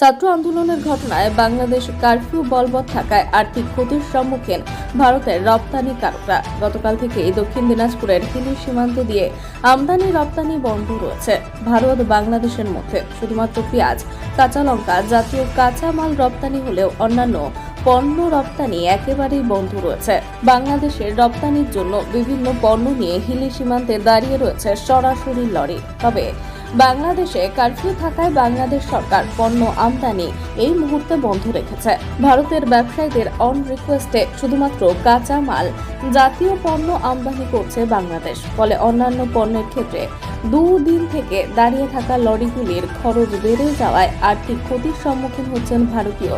ছাত্র আন্দোলনের ঘটনায় বাংলাদেশ কারফিউ বলবৎ থাকায় আর্থিক ক্ষতির সম্মুখীন ভারতের রপ্তানিকারকরা গতকাল থেকে দক্ষিণ দিনাজপুরের হিলি সীমান্ত দিয়ে আমদানি রপ্তানি বন্ধ রয়েছে। ভারত বাংলাদেশের মধ্যে শুধুমাত্র পেঁয়াজ, কাঁচা লঙ্কা জাতীয় কাঁচামাল রপ্তানি হলেও অন্যান্য পণ্য রপ্তানি একেবারেই বন্ধ রয়েছে। বাংলাদেশের রপ্তানির জন্য বিভিন্ন পণ্য নিয়ে হিলি সীমান্তে দাঁড়িয়ে রয়েছে সরাসরি লরি। তবে বাংলাদেশে কারফিউ থাকায় বাংলাদেশ সরকার পণ্য আমদানি এই মুহূর্তে বন্ধ রেখেছে। ভারতের ব্যবসায়ীদের অন রিকোয়েস্টে শুধুমাত্র কাঁচা মাল জাতীয় পণ্য আমদানি করছে বাংলাদেশ, ফলে অন্যান্য পণ্যের ক্ষেত্রে দুদিন থেকে দাঁড়িয়ে থাকা লরিগুলির খরচ বেড়ে যাওয়ায় আর্থিক ক্ষতির সম্মুখীন হচ্ছেন ভারতীয়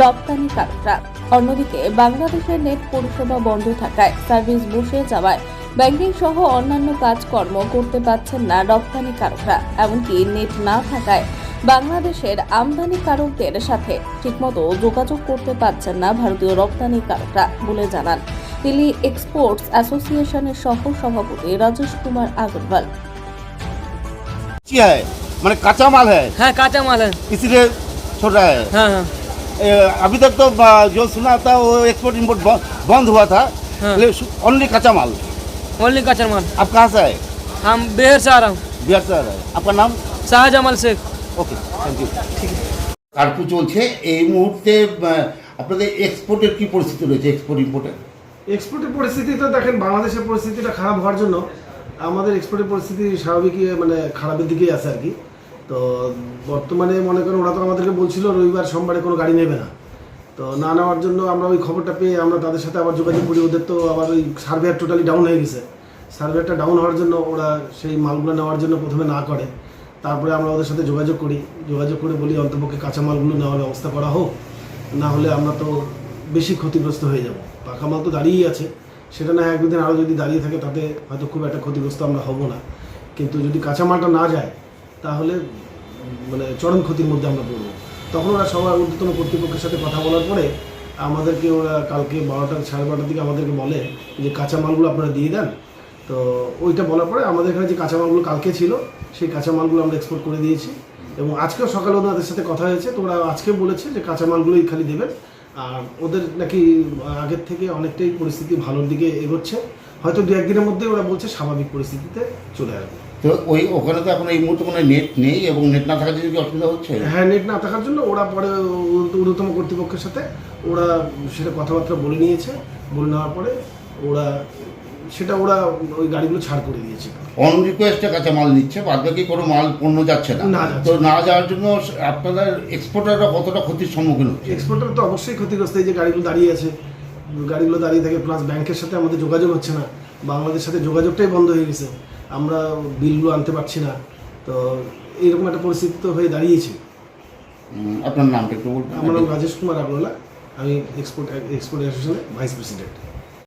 রপ্তানিকারকরা। অন্যদিকে, বাংলাদেশের নেট পরিষেবা বন্ধ থাকায় সার্ভিস বসে যাওয়ায় ব্যাংকিং সহ অন্যান্য কাজকর্ম করতে পারছেন না রপ্তানিকারকরা এমনকি নেট না থাকায় বাংলাদেশের আমদানিকারকদের সাথে ঠিকমতো যোগাযোগ করতে পারছেন না ভারতীয় রপ্তানিকারকরা বলে জানান দিল্লি এক্সপোর্টস অ্যাসোসিয়েশনের সহ সভাপতি রাজেশ কুমার আগরওয়াল अच्छी है मैंने कच्चा माल है हाँ काचा माल है इसीलिए छोड़ रहा है हाँ हाँ ए, अभी तक तो आ, जो सुना था वो एक्सपोर्ट इम्पोर्ट बंद हुआ था हाँ। ओनली कच्चा माल ओनली काचा माल आप कहाँ से है हम बिहार से आ रहा हूँ बिहार से आ रहे हैं आपका नाम Shahjamal Sheikh okay thank you curfew চলছে এই মুহূর্তে আহ, আপনাদের এক্সপোর্টের কি পরিস্থিতি রয়েছে এক্সপোর্ট ইম্পোর্টের এক্সপোর্টের পরিস্থিতি তো দেখেন বাংলাদেশের পরিস্থিতিটা খারাপ হওয়ার জন্য আমাদের এক্সপোর্টের পরিস্থিতি স্বাভাবিক মানে খারাপের দিকেই আছে আর কি তো বর্তমানে মনে করেন ওরা তো আমাদেরকে বলছিল রবিবার সোমবারে কোনো গাড়ি নেবে না তো না নেওয়ার জন্য আমরা ওই খবরটা পেয়ে আমরা তাদের সাথে আবার যোগাযোগ করি, ওদের তো আবার ওই সার্ভেয়ার টোটালি ডাউন হয়ে গেছে। সার্ভেয়ারটা ডাউন হওয়ার জন্য ওরা সেই মালগুলো নেওয়ার জন্য প্রথমে না করে। তারপরে আমরা ওদের সাথে যোগাযোগ করি। যোগাযোগ করে বলি, অন্তপক্ষে কাঁচা মালগুলো নেওয়ার ব্যবস্থা করা হোক, না হলে আমরা তো বেশি ক্ষতিগ্রস্ত হয়ে যাব। পাকা মাল তো দাঁড়িয়েই আছে। সেটা না এক দুদিন আরও যদি দাঁড়িয়ে থাকে, তাতে হয়তো খুব একটা ক্ষতিগ্রস্ত আমরা হব না। কিন্তু যদি কাঁচা মালটা না যায়, তাহলে মানে চরম ক্ষতির মধ্যে আমরা পড়ব। তখন ওরা সবার ঊর্ধ্বতন কর্তৃপক্ষের সাথে কথা বলার পরে আমাদেরকে ওরা কালকে বারোটা সাড়ে বারোটার দিকে আমাদেরকে বলে যে কাঁচামালগুলো আপনারা দিয়ে দেন। তো ওইটা বলার পরে আমাদের এখানে যে কাঁচামালগুলো কালকে ছিল, সেই কাঁচামালগুলো আমরা এক্সপোর্ট করে দিয়েছি। এবং আজকেও সকালে ওনাদের সাথে কথা হয়েছে, তো ওরা আজকে বলেছে যে কাঁচামালগুলোই খালি দেবেন। ওদের নাকি আগের থেকে অনেকটাই পরিস্থিতি ভালোর দিকে এগোচ্ছে। হয়তো দু একদিনের মধ্যে ওরা বলছে স্বাভাবিক পরিস্থিতিতে চলে আসবে। তো ওই ওখানে তো এখন এই মুহূর্তে কোনো নেট নেই এবং নেট না থাকার জন্য কি অসুবিধা হচ্ছে? হ্যাঁ নেট না থাকার জন্য ওরা পরে উন্নতম ঊর্ধ্বতম কর্তৃপক্ষের সাথে ওরা সেটা কথাবার্তা বলে নিয়েছে। বলে নেওয়ার পরে ওরা সেটা ওরা ওই গাড়িগুলো ছাড় করে দিয়েছে। অন রিকোয়েস্টে কাঁচা মাল নিচ্ছে বাদ বাকি কোনো মাল পণ্য যাচ্ছে না। না তো না যাওয়ার জন্য আপনাদের এক্সপোর্টাররা কতটা ক্ষতির সম্মুখীন হচ্ছে? এক্সপোর্টার তো অবশ্যই ক্ষতিগ্রস্ত এই যে গাড়িগুলো দাঁড়িয়ে আছে গাড়িগুলো দাঁড়িয়ে থাকে প্লাস ব্যাংকের সাথে আমাদের যোগাযোগ হচ্ছে না। বাংলাদেশের সাথে যোগাযোগটাই বন্ধ হয়ে গেছে। আমরা বিলগুলো আনতে পারছি না। তো এইরকম একটা পরিস্থিতি তো হয়ে দাঁড়িয়েছে। আপনার নামটা একটু বলবেন। আমার নাম রাজেশ কুমার আগরওয়ালা। আমি এক্সপোর্ট এক্সপোর্ট অ্যাসোসিয়েশনের ভাইস প্রেসিডেন্ট